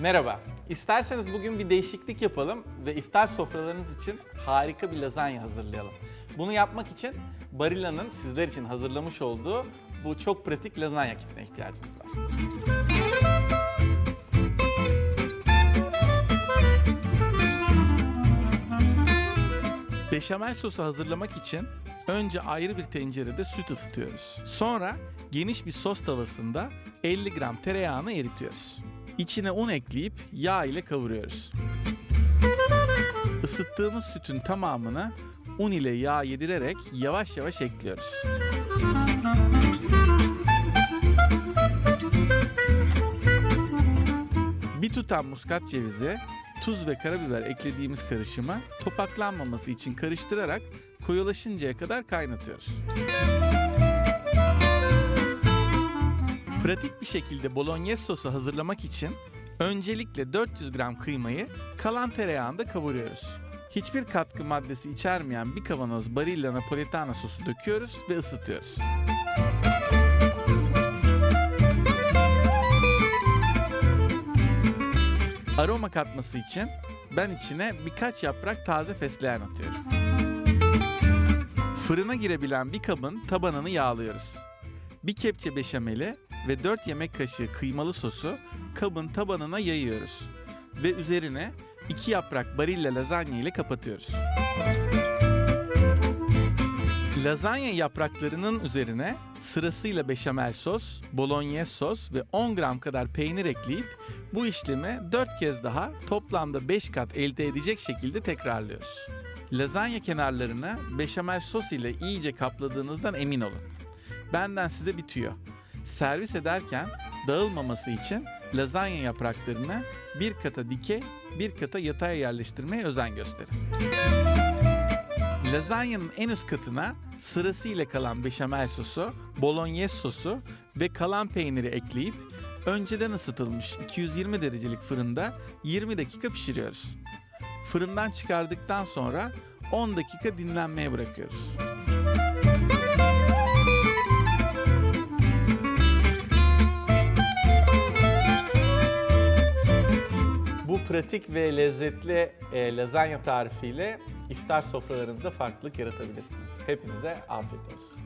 Merhaba. İsterseniz bugün bir değişiklik yapalım ve iftar sofralarınız için harika bir lazanya hazırlayalım. Bunu yapmak için Barilla'nın sizler için hazırlamış olduğu bu çok pratik lazanya kitine ihtiyacınız var. Beşamel sosu hazırlamak için önce ayrı bir tencerede süt ısıtıyoruz. Sonra geniş bir sos tavasında 50 gram tereyağını eritiyoruz. İçine un ekleyip yağ ile kavuruyoruz. Isıttığımız sütün tamamını un ile yağ yedirerek yavaş yavaş ekliyoruz. Bir tutam muskat cevizi, tuz ve karabiber eklediğimiz karışımı topaklanmaması için karıştırarak koyulaşıncaya kadar kaynatıyoruz. Pratik bir şekilde bolognese sosu hazırlamak için öncelikle 400 gram kıymayı kalan tereyağında kavuruyoruz. Hiçbir katkı maddesi içermeyen bir kavanoz Barilla Napoletana sosu döküyoruz ve ısıtıyoruz. Aroma katması için ben içine birkaç yaprak taze fesleğen atıyorum. Fırına girebilen bir kabın tabanını yağlıyoruz. Bir kepçe beşameli ve 4 yemek kaşığı kıymalı sosu kabın tabanına yayıyoruz. Ve üzerine 2 yaprak barilla lazanya ile kapatıyoruz. Lazanya yapraklarının üzerine sırasıyla beşamel sos, bolognese sos ve 10 gram kadar peynir ekleyip bu işlemi 4 kez daha toplamda 5 kat elde edecek şekilde tekrarlıyoruz. Lazanya kenarlarını beşamel sos ile iyice kapladığınızdan emin olun. Benden size bir tüyo. Servis ederken dağılmaması için lazanya yapraklarını bir kata dikey, bir kata yatay yerleştirmeye özen gösterin. Lazanyanın en üst katına sırasıyla kalan beşamel sosu, bolognese sosu ve kalan peyniri ekleyip önceden ısıtılmış 220 derecelik fırında 20 dakika pişiriyoruz. Fırından çıkardıktan sonra 10 dakika dinlenmeye bırakıyoruz. Pratik ve lezzetli e, lazanya tarifiyle iftar sofralarınızda farklılık yaratabilirsiniz. Hepinize afiyet olsun.